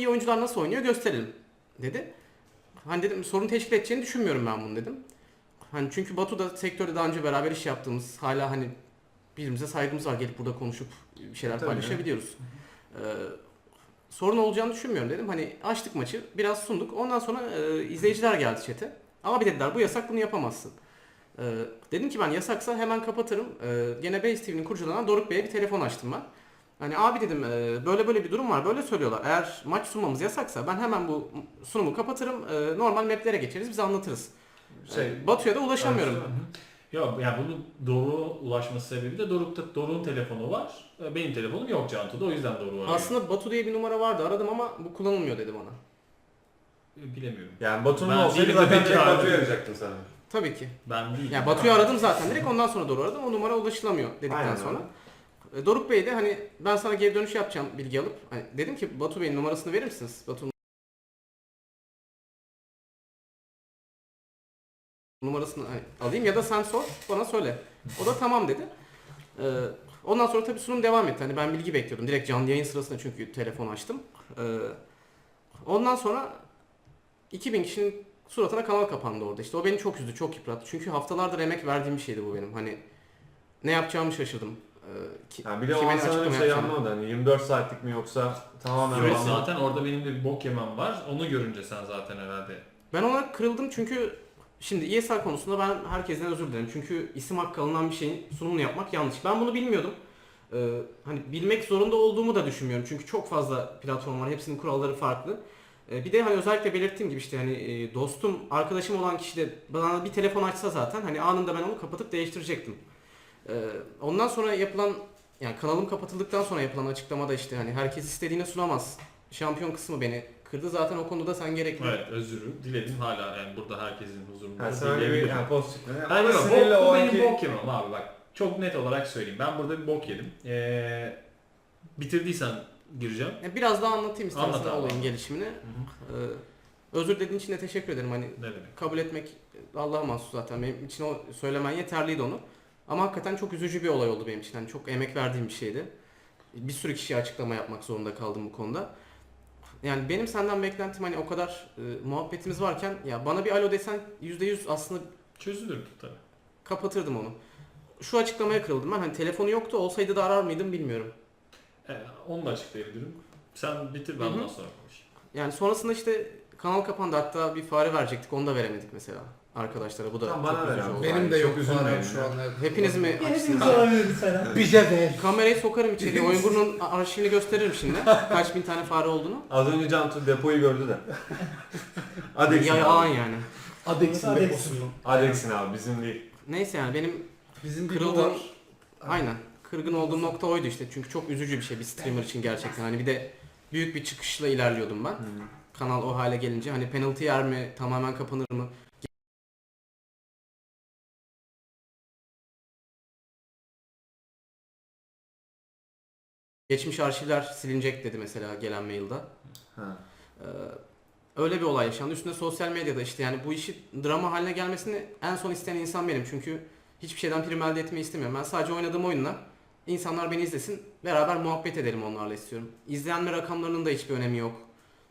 iyi oyuncular nasıl oynuyor gösterelim dedi. Hani dedim sorun teşkil edeceğini düşünmüyorum ben bunu dedim. Hani çünkü Batu da sektörde daha önce beraber iş yaptığımız hala hani birbirimize saygımız var gelip burada konuşup bir şeyler Tabii. paylaşabiliyoruz. Ee, sorun olacağını düşünmüyorum dedim. Hani açtık maçı biraz sunduk. Ondan sonra e, izleyiciler geldi chat'e. Ama bir dediler bu yasak bunu yapamazsın. Ee, dedim ki ben yasaksa hemen kapatırım. Ee, gene Base TV'nin kurucularından Doruk Bey'e bir telefon açtım ben. Hani abi dedim e, böyle böyle bir durum var böyle söylüyorlar. Eğer maç sunmamız yasaksa ben hemen bu sunumu kapatırım. e, normal maplere geçeriz biz anlatırız. Şey, Batu'ya da ulaşamıyorum. Hı. Yok yani bunun Doruk'a ulaşması sebebi de Doruk'ta Doruk'un telefonu var. Benim telefonum yok Cantu'da o yüzden Doruk'u arıyor. Aslında Batu diye bir numara vardı aradım ama bu kullanılmıyor dedi bana. Bilemiyorum. Yani Batu'nun Ben olsaydı değilim zaten de direkt ben- Batu'yu arayacaktın sen. Tabii ki. Ben değil. Yani Batu'yu aradım zaten direkt ondan sonra Doruk'u aradım. O numara ulaşılamıyor dedikten Aynen sonra. E, Doruk Bey de hani ben sana geri dönüş yapacağım bilgi alıp. Hani dedim ki Batu Bey'in numarasını verir misiniz? Batu'nun numarasını hani alayım ya da sen sor bana söyle. O da tamam dedi. Ee, ondan sonra tabii sunum devam etti. Hani ben bilgi bekliyordum. Direkt canlı yayın sırasında çünkü telefon açtım. Ee, ondan sonra 2000 kişinin suratına kanal kapandı orada. İşte o beni çok üzdü, çok yıprattı. Çünkü haftalardır emek verdiğim bir şeydi bu benim. Hani ne yapacağımı şaşırdım. Ki, Yani bir de o an sana bir şey anlamadı. Hani 24 saatlik mi yoksa tamamen Süreç random. zaten orada benim de bir bok yemem var. Onu görünce sen zaten herhalde. Ben ona kırıldım çünkü şimdi ESL konusunda ben herkesten özür dilerim. Çünkü isim hakkı alınan bir şeyin sunumunu yapmak yanlış. Ben bunu bilmiyordum. Ee, hani bilmek zorunda olduğumu da düşünmüyorum. Çünkü çok fazla platform var. Hepsinin kuralları farklı. Ee, bir de hani özellikle belirttiğim gibi işte hani e, dostum, arkadaşım olan kişi de bana bir telefon açsa zaten hani anında ben onu kapatıp değiştirecektim. Ee, ondan sonra yapılan yani kanalım kapatıldıktan sonra yapılan açıklamada işte hani herkes istediğini sunamaz. Şampiyon kısmı beni kırdı. Zaten o konuda sen gerekli Evet özürü diledim hala yani burada herkesin huzurunda Yani sen öyle bir dileyebilirim. yani pozitif. Yani Hayır ama yok, sinirle bok, o bu benim anki... bok yemem abi bak. Çok net olarak söyleyeyim. Ben burada bir bok yedim. Ee, bitirdiysen gireceğim. Ya biraz daha anlatayım istersen Anlat abi. olayın gelişimini. Ee, özür dediğin için de teşekkür ederim. Hani Ne demek? kabul etmek Allah'a mahsus zaten. Benim için o söylemen yeterliydi onu. Ama hakikaten çok üzücü bir olay oldu benim için. Hani çok emek verdiğim bir şeydi. Bir sürü kişiye açıklama yapmak zorunda kaldım bu konuda. Yani benim senden beklentim hani o kadar e, muhabbetimiz varken ya bana bir alo desen %100 aslında Çözülür tabii. kapatırdım onu. Şu açıklamaya kırıldım ben. Hani telefonu yoktu olsaydı da arar mıydım bilmiyorum. Ee, onu da açıklayabilirim. Sen bitir ben Hı hı. ondan sonra konuşayım. Yani sonrasında işte kanal kapandı hatta bir fare verecektik onu da veremedik mesela arkadaşlara. Bu da Tamam, çok bana ver üzücü abi. oldu. Benim de Çok yok üzülmeyin şu an. evet. Hepiniz mi Hepimiz Serhat. Bize ver. Kamerayı sokarım içeriye. Oyunburnu'nun arşivini gösteririm şimdi. Kaç bin tane fare olduğunu. Az önce Cantu depoyu gördü de. Adex'in Ya yalan abi. yani. Adex'in Adex'in. deposu. Adex'in abi bizim değil. Neyse yani benim Bizim bir Kırıldığım- aynen kırgın olduğum nokta oydu işte. Çünkü çok üzücü bir şey bir streamer için gerçekten. Hani bir de büyük bir çıkışla ilerliyordum ben. Kanal o hale gelince hani penaltı yer mi, tamamen kapanır mı? Geçmiş arşivler silinecek dedi mesela gelen mailde. Ha. Ee, öyle bir olay yaşandı. Üstüne sosyal medyada işte yani bu işi drama haline gelmesini en son isteyen insan benim. Çünkü hiçbir şeyden prim elde etmeyi istemiyorum. Ben sadece oynadığım oyunla insanlar beni izlesin, beraber muhabbet edelim onlarla istiyorum. İzlenme rakamlarının da hiçbir önemi yok.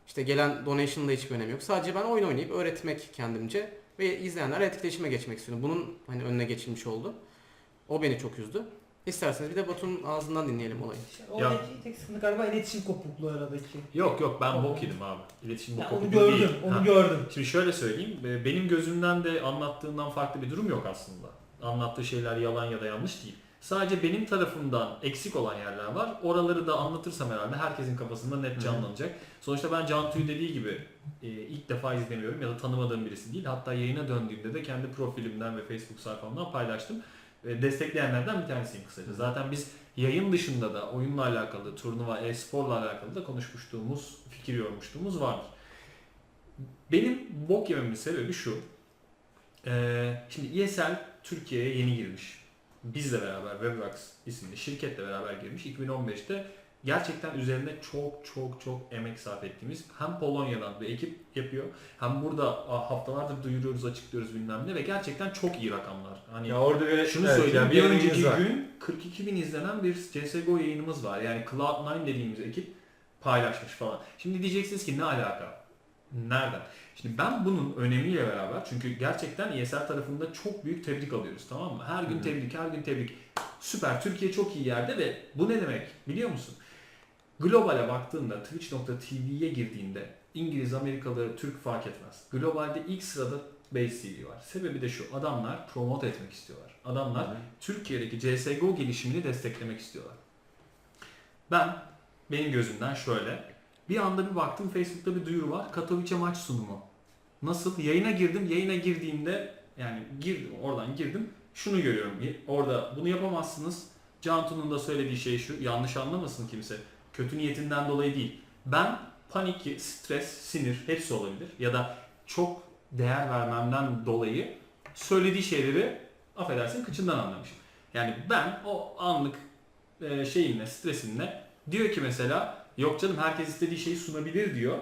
İşte gelen donation'ın da hiçbir önemi yok. Sadece ben oyun oynayıp öğretmek kendimce ve izleyenlerle etkileşime geçmek istiyorum. Bunun hani önüne geçilmiş oldu. O beni çok üzdü. İsterseniz bir de Batu'nun ağzından dinleyelim olayı. Oradaki tek sıkıntı galiba iletişim kopukluğu aradaki. Yok yok ben bok yedim abi. İletişim bok onu kopukluğu gördüm, değil. onu Ha. gördüm. Şimdi şöyle söyleyeyim. e, Benim gözümden de anlattığından farklı bir durum yok aslında. Anlattığı şeyler yalan ya da yanlış değil. Sadece benim tarafımdan eksik olan yerler var. Oraları da anlatırsam herhalde herkesin kafasında net canlanacak. Sonuçta ben Cantu'yu dediği gibi e, ilk defa izlemiyorum ya da tanımadığım birisi değil. Hatta yayına döndüğümde de kendi profilimden ve Facebook sayfamdan paylaştım. Destekleyenlerden bir tanesiyim kısaca. Zaten biz yayın dışında da oyunla alakalı, turnuva, e-sporla alakalı da konuşmuştuğumuz, fikir yormuştuğumuz vardır. Benim bok yememin sebebi şu. Ee, şimdi ESL Türkiye'ye yeni girmiş. Bizle beraber Webworks isimli şirketle beraber girmiş. 2015'te gerçekten üzerinde çok çok çok emek sarf ettiğimiz hem Polonya'dan bir ekip yapıyor hem burada haftalardır duyuruyoruz açıklıyoruz bilmem ne ve gerçekten çok iyi rakamlar. Hani Ya orada bir şunu evet, söyleyeyim bir önceki var. gün 42 bin izlenen bir CSGO yayınımız var. Yani Cloud9 dediğimiz ekip paylaşmış falan. Şimdi diyeceksiniz ki ne alaka? Nereden? Şimdi ben bunun önemiyle beraber çünkü gerçekten ESL tarafında çok büyük tebrik alıyoruz tamam mı? Her gün tebrik, her gün tebrik. Süper, Türkiye çok iyi yerde ve bu ne demek biliyor musun? Globale baktığında Twitch.tv'ye girdiğinde İngiliz, Amerikalı, Türk fark etmez. Globalde ilk sırada Base TV var. Sebebi de şu. Adamlar promote etmek istiyorlar. Adamlar Türkiye'deki CSGO gelişimini desteklemek istiyorlar. Ben benim gözümden şöyle bir anda bir baktım Facebook'ta bir duyuru var. Katowice maç sunumu. Nasıl? Yayına girdim. Yayına girdiğimde yani girdim oradan girdim. Şunu görüyorum. Orada bunu yapamazsınız. Cantu'nun da söylediği şey şu. Yanlış anlamasın kimse. Kötü niyetinden dolayı değil. Ben panik, stres, sinir hepsi olabilir. Ya da çok değer vermemden dolayı söylediği şeyleri affedersin kıçından anlamışım. Yani ben o anlık e, şeyimle, stresimle diyor ki mesela yok canım herkes istediği şeyi sunabilir diyor.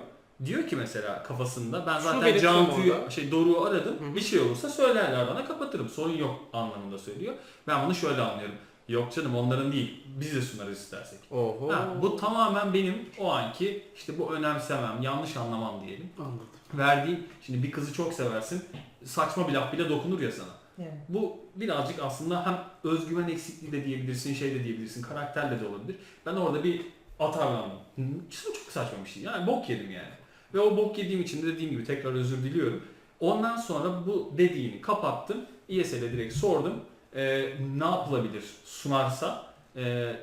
Diyor ki mesela kafasında ben zaten Cantu'yu şey Doruk'u aradım. Hı hı. Bir şey olursa söylerler bana kapatırım. Sorun yok anlamında söylüyor. Ben bunu şöyle anlıyorum. Yok canım onların değil. Biz de sunarız istersek. Oho. Ha, bu tamamen benim o anki işte bu önemsemem, yanlış anlamam diyelim. Anladım. Verdiğim, şimdi bir kızı çok seversin. Saçma bir laf bile dokunur ya sana. Yani. Bu birazcık aslında hem özgüven eksikliği de diyebilirsin, şey de diyebilirsin, karakterle de olabilir. Ben orada bir atarlandım. Çok, çok saçma bir şey. Yani bok yedim yani. Ve o bok yediğim için de dediğim gibi tekrar özür diliyorum. Ondan sonra bu dediğini kapattım. ESL'e direkt sordum. Ee, ne yapılabilir sunarsa? Ee,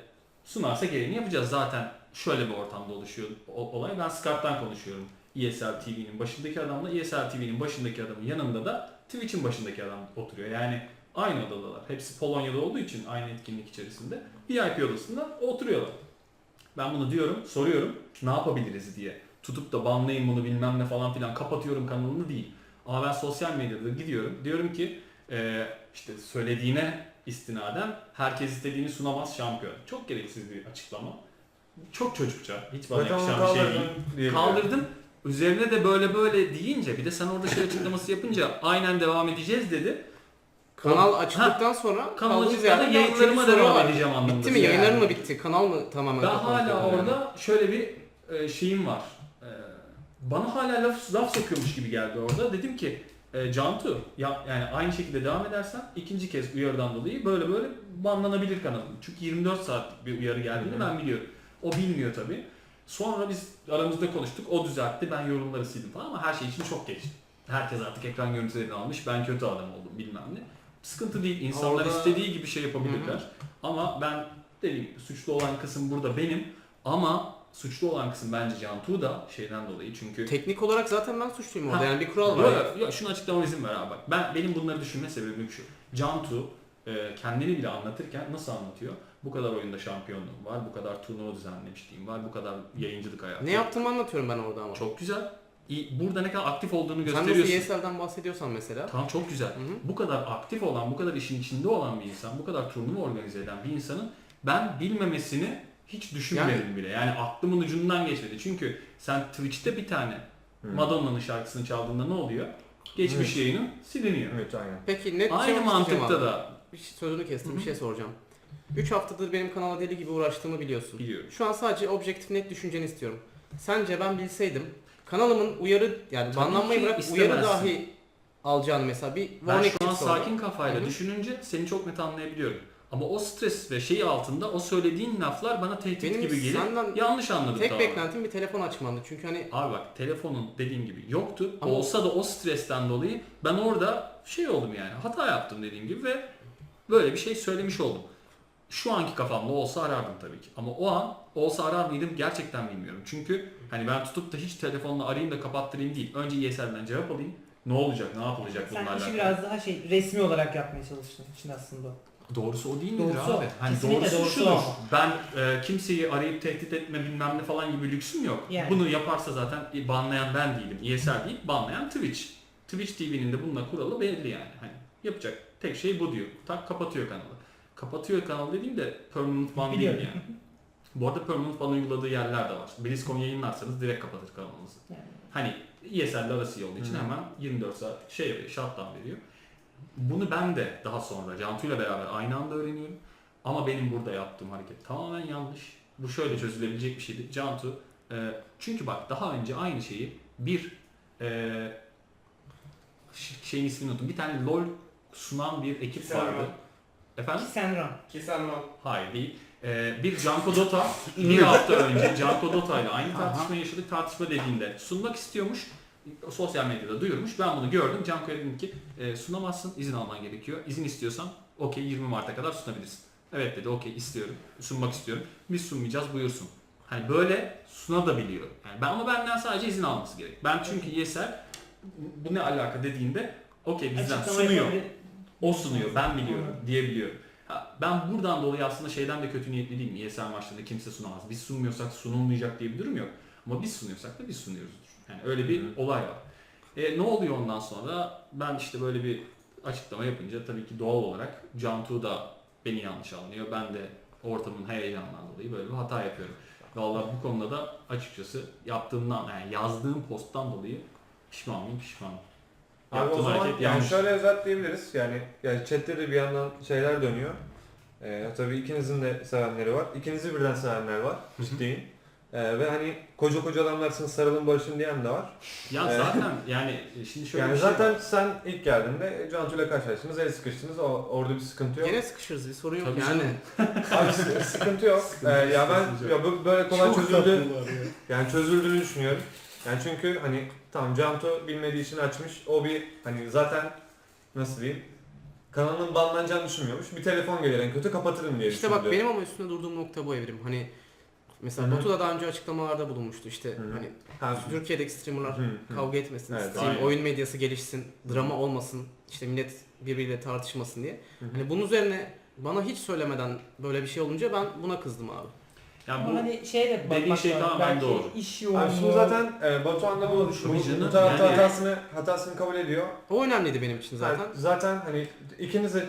sunarsa gereğini yapacağız. Zaten şöyle bir ortamda oluşuyor o- olay. Ben Skype'tan konuşuyorum. ESL TV'nin başındaki adamla, ESL TV'nin başındaki adamın yanında da Twitch'in başındaki adam oturuyor. Yani aynı odadalar. Hepsi Polonya'da olduğu için aynı etkinlik içerisinde VIP odasında oturuyorlar. Ben bunu diyorum, soruyorum. Ne yapabiliriz diye. Tutup da banlayın bunu bilmem ne falan filan kapatıyorum kanalını değil. Ama ben sosyal medyada gidiyorum. Diyorum ki e, işte söylediğine istinaden herkes istediğini sunamaz şampiyon. Çok gereksiz bir açıklama. Çok çocukça. Hiç bana tamam yakışan bir şey değil. Kaldırdım. Üzerine de böyle böyle deyince bir de sen orada şey açıklaması yapınca aynen devam edeceğiz dedi. Kanal açıldıktan sonra Kanal yerden yayınlarıma devam var. edeceğim anlamında. Bitti mi? söylüyorum. Yayınların mı bitti? Kanal mı tamamen Ben hala Yani? orada şöyle bir e, şeyim var. E, bana hala laf, laf sokuyormuş gibi geldi orada. Dedim ki e, Cantu ya, yani aynı şekilde devam edersen ikinci kez uyarıdan dolayı böyle böyle banlanabilir kanalım. Çünkü 24 saatlik bir uyarı geldiğini ben biliyorum. O bilmiyor tabii. Sonra biz aramızda konuştuk. O düzeltti. Ben yorumları sildim falan ama her şey için çok geçti. Herkes artık ekran görüntülerini almış. Ben kötü adam oldum bilmem ne. Sıkıntı değil. İnsanlar Orada- istediği gibi şey yapabilirler. Ama ben dediğim suçlu olan kısım burada benim. Ama suçlu olan kısım bence Cantu da şeyden dolayı çünkü Teknik olarak zaten ben suçluyum orada. Ha. Yani bir kural var. Yok yok yok şunu açıklamama izin ver abi bak. Ben benim bunları düşünme sebebim şu. Cantu e, kendini bile anlatırken nasıl anlatıyor? Bu kadar oyunda şampiyonluğum var, bu kadar turnuva düzenlemişliğim var, bu kadar yayıncılık hayatım. Ne yaptığımı anlatıyorum ben orada ama. Çok güzel. İyi, burada ne kadar aktif olduğunu Sen nasıl gösteriyorsun. Bahsediyorsan mesela. Tamam çok güzel. Hı. Bu kadar aktif olan, bu kadar işin içinde olan bir insan, bu kadar turnuva organize eden bir insanın ben bilmemesini hiç düşünmedim bile. Yani aklımın ucundan geçmedi. Çünkü sen Twitch'te bir tane. Madonna'nın şarkısını çaldığında ne oluyor? Geçmiş Evet. yayının siliniyor. Evet aynen. Peki net Aynı isteyeceğim mantıkta da Bir şey- sözünü kestim. Hı hı. Bir şey soracağım. 3 haftadır benim kanala deli gibi uğraştığımı biliyorsun. biliyorum. Şu an sadece objektif net düşünceni istiyorum. Sence ben bilseydim kanalımın uyarı yani Tabii banlanmayı bırak istemezsin. uyarı dahi alacağını mesela bir Ben şu an sakin kafayla Hı hı. düşününce seni çok net anlayabiliyorum. Ama o stres ve şeyi altında o söylediğin laflar bana tehdit Benim gibi gelir. senden Yanlış anladım tek tamamen. beklentim bir telefon açmandı. Çünkü hani Abi bak telefonun dediğim gibi yoktu. Ama- Olsa da o stresten dolayı ben orada şey oldum yani hata yaptım dediğim gibi ve böyle bir şey söylemiş oldum. Şu anki kafamda olsa arardım tabii ki. Ama o an olsa arar mıydım gerçekten bilmiyorum. Çünkü hani ben tutup da hiç telefonla arayayım da kapattırayım değil. Önce ESL'den cevap alayım. Ne olacak, ne yapılacak bununla Sen işi biraz daha şey resmi olarak yapmaya çalıştın için aslında. Doğrusu o değil midir Doğrusu o. abi? Hani Kesinlikle doğrusu, doğrusu şudur. o. Ben e, kimseyi arayıp tehdit etme bilmem ne falan gibi lüksüm yok. Yani. Bunu yaparsa zaten banlayan ben değilim. ESL değil, banlayan Twitch. Twitch TV'nin de bununla kuralı belli yani. Hani yapacak tek şey bu diyor. Tak kapatıyor kanalı. Kapatıyor kanalı dediğim de permanent ban değil Biliyorum. yani. Bu arada permanent ban uyguladığı yerler de var. BlizzCon yayınlarsanız direkt kapatır kanalınızı. Yani. Hani ESL'le arası iyi olduğu için hemen 24 saat şey yapıyor, shutdown veriyor. Bunu ben de daha sonra Cantu'yla beraber aynı anda öğreniyorum. Ama benim burada yaptığım hareket tamamen yanlış. Bu şöyle çözülebilecek bir şeydi. Cantu Ee, çünkü bak daha önce aynı şeyi bir e, şeyin ismini unuttum. Bir tane LoL sunan bir ekip Kisenron. vardı. Efendim? Senron. Kisenron. Hayır değil. Ee, bir Canko Dota bir hafta önce Canko Dota ile aynı tartışma yaşadık. Tartışma dediğinde sunmak istiyormuş. Sosyal medyada duyurmuş. Ben bunu gördüm. Canko'ya dedim ki e, sunamazsın. izin alman gerekiyor. İzin istiyorsan okey 20 Mart'a kadar sunabilirsin. Evet dedi okey istiyorum. Sunmak istiyorum. Biz sunmayacağız buyursun. Hani böyle sunabiliyor. Yani ben ama benden sadece izin alması gerek. Ben çünkü ESL bu ne alaka dediğinde okey bizden sunuyor. O sunuyor, ben biliyorum diyebiliyorum. Ha, ben buradan dolayı aslında şeyden de kötü niyetli değilim. ESL maçlarında kimse sunamaz. Biz sunmuyorsak sunulmayacak diye bir durum yok. Ama biz sunuyorsak da biz sunuyoruzdur. Yani öyle bir Hı. olay var. E, ne oluyor ondan sonra? Ben işte böyle bir açıklama yapınca tabii ki doğal olarak Cantu da beni yanlış anlıyor. Ben de ortamın heyecanından dolayı böyle bir hata yapıyorum. Vallahi bu konuda da açıkçası yaptığımdan yani yazdığım posttan dolayı pişman mıyım pişmanım. Abi o zaman yani yanlış. şöyle özetleyebiliriz. Yani, yani chatte de bir yandan şeyler dönüyor. Ee, tabii ikinizin de sevenleri var. İkinizi birden sevenler var. Ciddiyim. Ee, ve hani koca koca adamlarsın sarılın barışın diyen de var. Ya Evet. zaten yani şimdi şöyle yani bir şey zaten var. sen ilk geldiğinde Cantu ile karşılaştınız, el sıkıştınız. O, orada bir sıkıntı yok. Gene sıkışırız bir sorun yok Tabii yani. Abi sı- sıkıntı yok. Ee, ya ben ya bu böyle kolay çözüldü. Yani çözüldüğünü düşünüyorum. Yani çünkü hani tamam Canto bilmediği için açmış. O bir hani zaten nasıl diyeyim kanalının banlanacağını düşünmüyormuş. Bir telefon gelir en kötü kapatırım diye İşte bak düşündü. benim ama üstünde durduğum nokta bu evrim. Hani mesela Hı hı. Batu da daha önce açıklamalarda bulunmuştu işte Hı hı. hani Ha, Türkiye'deki streamerlar hı, hı. kavga etmesin, Evet, stream, aynen. oyun medyası gelişsin, drama olmasın, işte millet birbiriyle tartışmasın diye. Hı hı. Hani bunun üzerine bana hiç söylemeden böyle bir şey olunca ben buna kızdım abi. Yani bu hani şeye de dediğin bakmak şey tamamen Belki doğru. iş yoğunluğu. şimdi zaten e, Batuhan da bu, bu, Tabii bu, tarafta yani- hatasını, hatasını kabul ediyor. O önemliydi benim için zaten. Zaten. zaten hani ikiniz de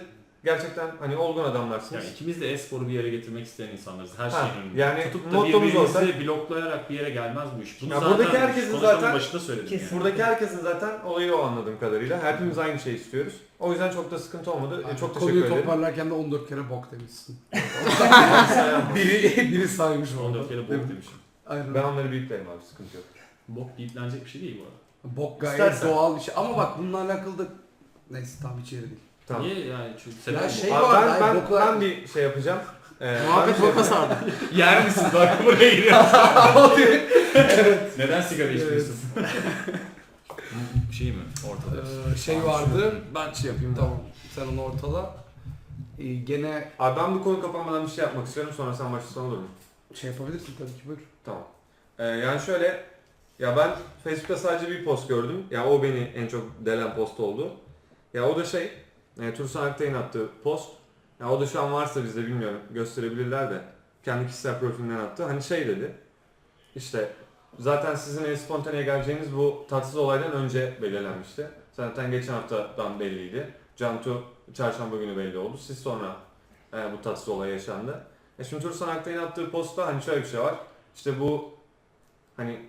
gerçekten hani olgun adamlarsınız. yani ikimiz de e-sporu bir yere getirmek isteyen insanlarız. Her Ha, şeyin önünde. yani Tutup da birbirimizi olsa- bloklayarak bir yere gelmez bu iş. Bunu Ya zaten buradaki herkesin zaten- başında söyledim Kesin. yani. Buradaki herkesin zaten olayı o anladığım kadarıyla. Hepimiz aynı şeyi istiyoruz. O yüzden çok da sıkıntı olmadı. E, çok teşekkür Konuyu ederim. toparlarken de 14 kere bok demişsin. Biri, biri saymış orada. 14 kere bok demişim. Aynen. Ben onları büyüklerim abi sıkıntı yok. Bok biplenecek bir şey değil bu arada. Bok gayet İstersen. doğal bir şey. Ama bak bununla alakalı da neyse tam içeri değil. Tamam. Niye yani? Çünkü sebep Ya bu. şey- Abi var, ben, ben, boklar- ben bir şey yapacağım. Ee, Muhabbet ben bir boka şey- sardı. Yer misin? Bak buraya giriyorsun. Neden sigara içmiyorsun? şey mi? Ortada. Ee, şey vardı. Ben şey yapayım tamam. Sen onu ortala. Ee, gene Abi ben bu konu kapanmadan bir şey yapmak istiyorum. Sonra sen başlasan olur mu? şey yapabilirsin tabii ki buyur. Tamam. Ee, yani şöyle ya ben Facebook'ta sadece bir post gördüm. Ya o beni en çok delen post oldu. Ya o da şey e, Tursan Aktay'ın attığı post. Ya o da şu an varsa bizde bilmiyorum gösterebilirler de kendi kişisel profilinden attı. Hani şey dedi. İşte zaten sizin en spontaneye geleceğiniz bu tatsız olaydan önce belirlenmişti. Zaten geçen haftadan belliydi. Cantu çarşamba günü belli oldu. Siz sonra e, bu tatsız olay yaşandı. E şimdi Tursan Aktay'ın attığı postta hani şöyle bir şey var. İşte bu hani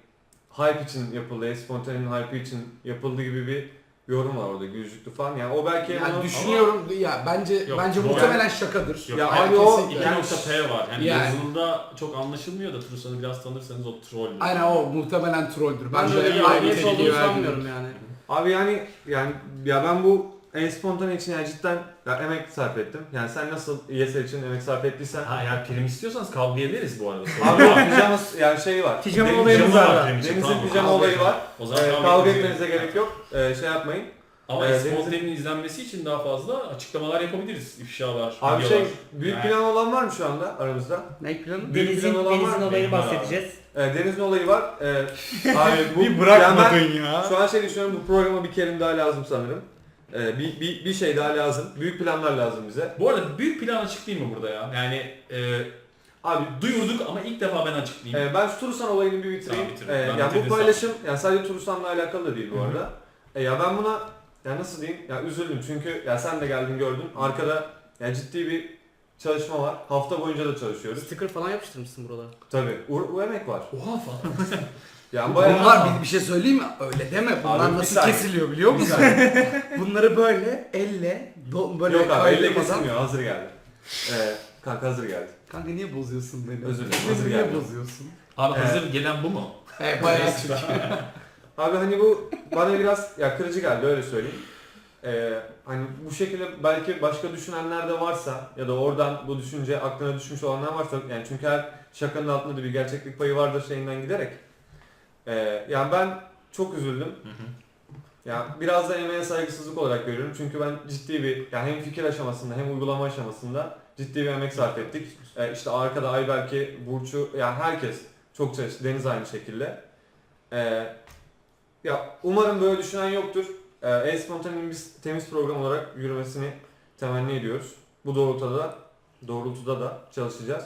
hype için yapıldı, spontanenin hype için yapıldığı gibi bir yorum var orada gülücüklü falan. Yani o belki Yani onu- düşünüyorum ya bence Yok, bence bu- muhtemelen şakadır. Yok, Ya hayır, abi o- kesin yani- 2.P var. Yani, Yani. yazılımda çok anlaşılmıyor da Trusan'ı biraz tanırsanız o troll. Aynen o muhtemelen trolldür. Ben Bence de öyle bir aynı aidiyet olduğunu verdim. sanmıyorum yani. Abi yani yani ya ben bu en spontane için yani cidden ya emek sarf ettim. Yani sen nasıl ESL için emek sarf ettiysen Ha eğer prim istiyorsanız kavga ederiz bu arada. Abi o pijamas yani şey var. Pijama Deniz- olayımız pijama var. İçin, Deniz'in tamam. pijama Kavga olayı var. O zaman Ee, kavga etmenize gerek yok. Ee, şey yapmayın. Ama Ee, e-spontanenin izlenmesi için daha fazla açıklamalar yapabiliriz. İfşalar, Abi videolar. şey büyük Yani- plan olan var mı şu anda aramızda? Ne planı? Büyük Deniz'in, plan olan var Deniz'in mı? olayını Benim var abi. bahsedeceğiz. Ee, Deniz'in olayı var. Ee, abi bu Bir yani ben ya. şu an şey düşünüyorum bu programa bir kelim daha lazım sanırım. Ee, bir, bir, bir şey daha lazım. Büyük planlar lazım bize. Bu arada büyük plan açıklayayım mı burada ya? Yani e, Abi duyurduk ama ilk defa ben açıklayayım. Ee, ben şu Turusan olayını bir bitireyim. Tamam. Ee, Ben yani bitirdim bu paylaşım yani sadece Turusan'la alakalı da değil bu Hı hı. arada. Ee, ya ben buna ya nasıl diyeyim? Ya üzüldüm çünkü ya sen de geldin gördün. Arkada ya ciddi bir çalışma var. Hafta boyunca da çalışıyoruz. Sticker falan yapıştırmışsın buralara. Tabii. U, u emek var. Oha falan. Yani bayağı Bunlar bir, bir şey söyleyeyim mi? Öyle deme. Bunlar Abi bir nasıl saniye. kesiliyor biliyor musun? Bunları böyle elle do, böyle Yok abi elle kaydırmadan- kesilmiyor. Hazır geldi. Ee, kanka hazır geldi. Kanka niye bozuyorsun beni? Özür dilerim, hazır niye bozuyorsun? Abi Evet. hazır gelen bu mu? Evet bayağı çünkü. Abi hani bu bana biraz ya kırıcı geldi öyle söyleyeyim. Ee, hani bu şekilde belki başka düşünenler de varsa ya da oradan bu düşünce aklına düşmüş olanlar varsa yani çünkü her şakanın altında da bir gerçeklik payı vardır şeyinden giderek. Ee, yani ben çok üzüldüm. Ya biraz da emeğe saygısızlık olarak görüyorum. Çünkü ben ciddi bir yani hem fikir aşamasında hem uygulama aşamasında ciddi bir emek sarf ettik. Ee, işte arkada Ayberk'i, Burç'u yani herkes çok çalıştı. Deniz aynı şekilde. Ee, ya umarım böyle düşünen yoktur. Ee, E-Spontane'nin biz temiz program olarak yürümesini temenni ediyoruz. Bu doğrultuda da doğrultuda da çalışacağız.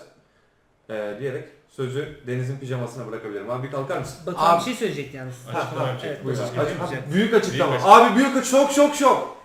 Ee, diyerek sözü Deniz'in pijamasına bırakabilirim. Abi bir kalkar mısın? Batuhan Abi- bir şey söyleyecek yalnız. Açıklama yapacak. Evet, Buyur. açıklama Açık- büyük açıklama. Büyük Abi büyük açık şok şok şok.